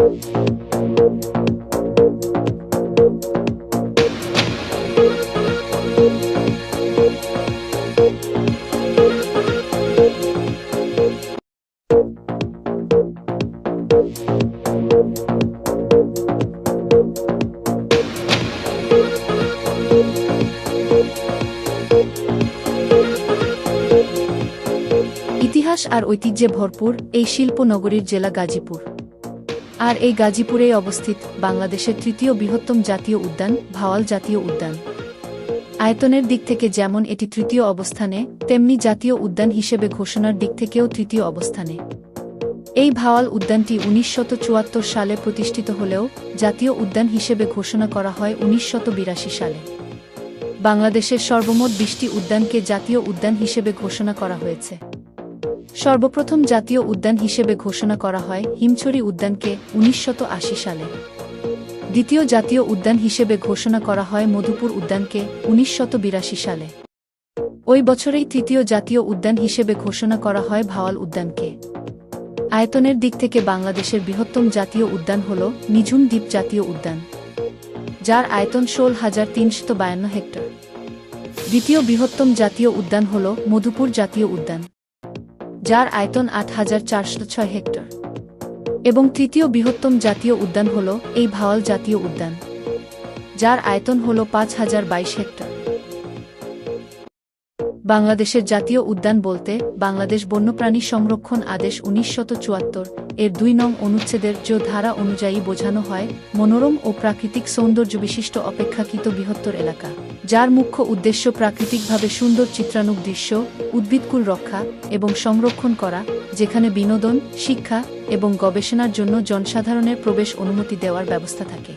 ইতিহাস আর ঐতিহ্যে ভরপুর এই শিল্প নগরীর জেলা গাজীপুর। আর এই গাজীপুরেই অবস্থিত বাংলাদেশের তৃতীয় বৃহত্তম জাতীয় উদ্যান, ভাওয়াল জাতীয় উদ্যান। আয়তনের দিক থেকে যেমন এটি তৃতীয় অবস্থানে, তেমনি জাতীয় উদ্যান হিসেবে ঘোষণার দিক থেকেও তৃতীয় অবস্থানে। এই ভাওয়াল উদ্যানটি উনিশশত সালে প্রতিষ্ঠিত হলেও জাতীয় উদ্যান হিসেবে ঘোষণা করা হয় উনিশশত সালে। বাংলাদেশের সর্বমোট বিশটি উদ্যানকে জাতীয় উদ্যান হিসেবে ঘোষণা করা হয়েছে। সর্বপ্রথম জাতীয় উদ্যান হিসেবে ঘোষণা করা হয় হিমছড়ি উদ্যানকে উনিশশত সালে। দ্বিতীয় জাতীয় উদ্যান হিসেবে ঘোষণা করা হয় মধুপুর উদ্যানকে উনিশশত সালে। ওই বছরেই তৃতীয় জাতীয় উদ্যান হিসেবে ঘোষণা করা হয় ভাওয়াল উদ্যানকে। আয়তনের দিক থেকে বাংলাদেশের বৃহত্তম জাতীয় উদ্যান হল নিঝুম দ্বীপ জাতীয় উদ্যান, যার আয়তন ষোল হাজার তিনশত বায়ান্ন হেক্টর। দ্বিতীয় বৃহত্তম জাতীয় উদ্যান হল মধুপুর জাতীয় উদ্যান। যার আয়তন আট হাজার চারশো ছয় হেক্টর। এবং তৃতীয় বৃহত্তম জাতীয় উদ্যান হল এই ভাওয়াল জাতীয় উদ্যান, যার আয়তন হল পাঁচ হাজার বাইশ হেক্টর। বাংলাদেশের জাতীয় উদ্যান বলতে বাংলাদেশ বন্যপ্রাণী সংরক্ষণ আদেশ উনিশশত চুয়াত্তর এর দুই নং অনুচ্ছেদের যে ধারা অনুযায়ী বোঝানো হয়, মনোরম ও প্রাকৃতিক সৌন্দর্য বিশিষ্ট অপেক্ষাকৃত বৃহত্তর এলাকা, যার মুখ্য উদ্দেশ্য প্রাকৃতিকভাবে সুন্দর চিত্রানুক দৃশ্য উদ্ভিদকুল রক্ষা এবং সংরক্ষণ করা, যেখানে বিনোদন, শিক্ষা এবং গবেষণার জন্য জনসাধারণের প্রবেশ অনুমতি দেওয়ার ব্যবস্থা থাকে।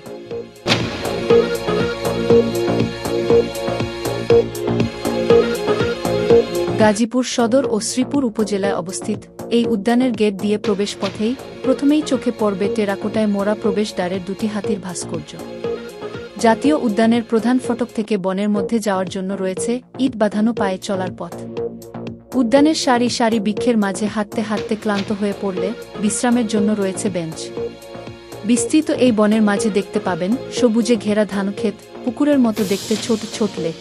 গাজীপুর সদর ও শ্রীপুর উপজেলায় অবস্থিত। এই উদ্যানের গেট দিয়ে প্রবেশ পথেই প্রথমেই চোখে পড়বে টেরাকোটায় মোড়া প্রবেশদ্বারের দুটি হাতির ভাস্কর্য। জাতীয় উদ্যানের প্রধান ফটক থেকে বনের মধ্যে যাওয়ার জন্য রয়েছে ইট বাঁধানো পায়ে চলার পথ। উদ্যানের সারি সারি বৃক্ষের মাঝে হাঁটতে হাঁটতে ক্লান্ত হয়ে পড়লে বিশ্রামের জন্য রয়েছে বেঞ্চ। বিস্তৃত এই বনের মাঝে দেখতে পাবেন সবুজে ঘেরা ধানক্ষেত, পুকুরের মতো দেখতে ছোট ছোট লেক।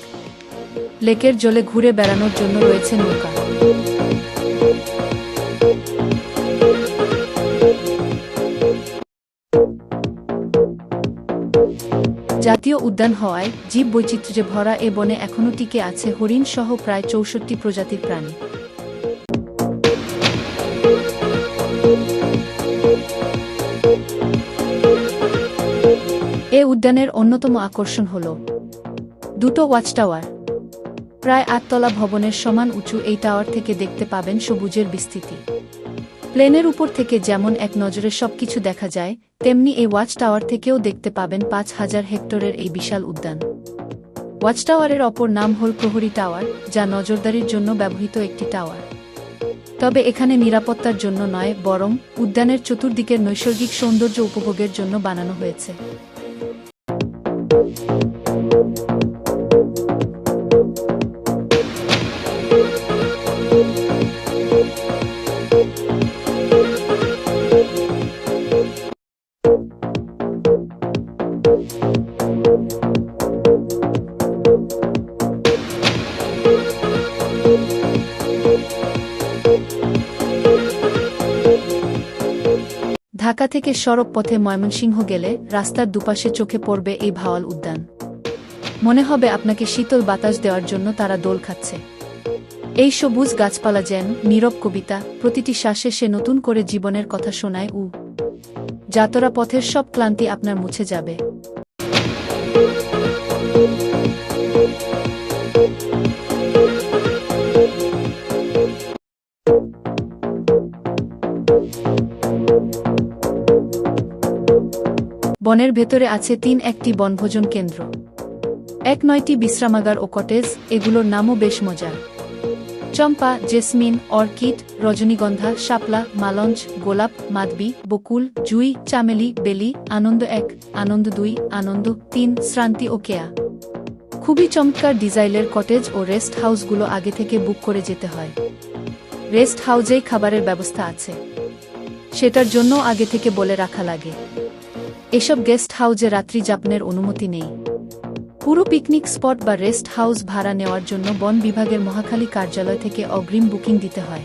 লেকের জলে ঘুরে বেড়ানোর জন্য রয়েছে নৌকা। জাতীয় উদ্যান হওয়ায় জীব বৈচিত্র্যে ভরা এ বনে এখনও টিকে আছে হরিণ সহ প্রায় চৌষট্টি প্রজাতির প্রাণী। এ উদ্যানের অন্যতম আকর্ষণ হল দুটো ওয়াচ টাওয়ার প্রায় আটতলা ভবনের সমান উঁচু এই টাওয়ার থেকে দেখতে পাবেন সবুজের বিস্তৃতি। প্লেনের উপর থেকে যেমন এক নজরে সবকিছু দেখা যায়, তেমনি এই ওয়াচ টাওয়ার থেকেও দেখতে পাবেন পাঁচ হাজার হেক্টরের এই বিশাল উদ্যান। ওয়াচ টাওয়ারের অপর নাম হল প্রহরী টাওয়ার, যা নজরদারির জন্য ব্যবহৃত একটি টাওয়ার। তবে এখানে নিরাপত্তার জন্য নয়, বরং উদ্যানের চতুর্দিকের নৈসর্গিক সৌন্দর্য উপভোগের জন্য বানানো হয়েছে। ঢাকা থেকে সড়ক পথে ময়মনসিংহ গেলে রাস্তার দুপাশে চোখে পড়বে এই ভাওয়াল উদ্যান। মনে হবে আপনাকে শীতল বাতাস দেওয়ার জন্য তারা দোল খাচ্ছে। এই সবুজ গাছপালা যেন নীরব কবিতা, প্রতিটি শ্বাসে সে নতুন করে জীবনের কথা শোনায় উ। যাতরা পথের সব ক্লান্তি আপনার মুছে যাবে। বনের ভেতরে আছে তিন একটি বনভোজন কেন্দ্র। এক নয়টি বিশ্রামাগার ও কটেজ, এগুলোর নামও বেশ মজার। চম্পা, জেসমিন, অর্কিড, রজনীগন্ধা, শাপলা, মালঞ্চ, গোলাপ, মাদবি, বকুল, জুই, চামেলি, বেলি, আনন্দ এক, আনন্দ দুই, আনন্দ তিন, শ্রান্তি ও কেয়া। খুবই চমৎকার ডিজাইলের কটেজ ও রেস্ট হাউসগুলো আগে থেকে বুক করে যেতে হয়। রেস্ট হাউজেই খাবারের ব্যবস্থা আছে। সেটার জন্য আগে থেকে বলে রাখা লাগে। এসব গেস্ট হাউজে রাত্রি যাপনের অনুমতি নেই। পুরো পিকনিক স্পট বা রেস্ট হাউস ভাড়া নেওয়ার জন্য বন বিভাগের মহাখালী কার্যালয় থেকে অগ্রিম বুকিং দিতে হয়।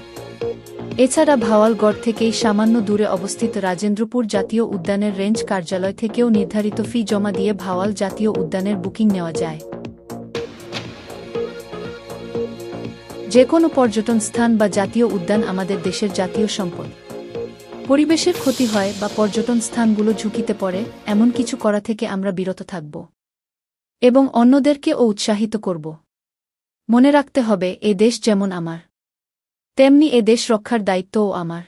এছাড়া ভাওয়ালগড় থেকেই সামান্য দূরে অবস্থিত রাজেন্দ্রপুর জাতীয় উদ্যানের রেঞ্জ কার্যালয় থেকেও নির্ধারিত ফি জমা দিয়ে ভাওয়াল জাতীয় উদ্যানের বুকিং নেওয়া যায়। যে কোনো পর্যটন স্থান বা জাতীয় উদ্যান আমাদের দেশের জাতীয় সম্পদ। পরিবেশের ক্ষতি হয় বা পর্যটন স্থানগুলো ঝুঁকিতে পড়ে, এমন কিছু করা থেকে আমরা বিরত থাকব এবং অন্যদেরকেও উৎসাহিত করব। মনে রাখতে হবে, এ দেশ যেমন আমার, তেমনি এ দেশ রক্ষার দায়িত্বও আমার।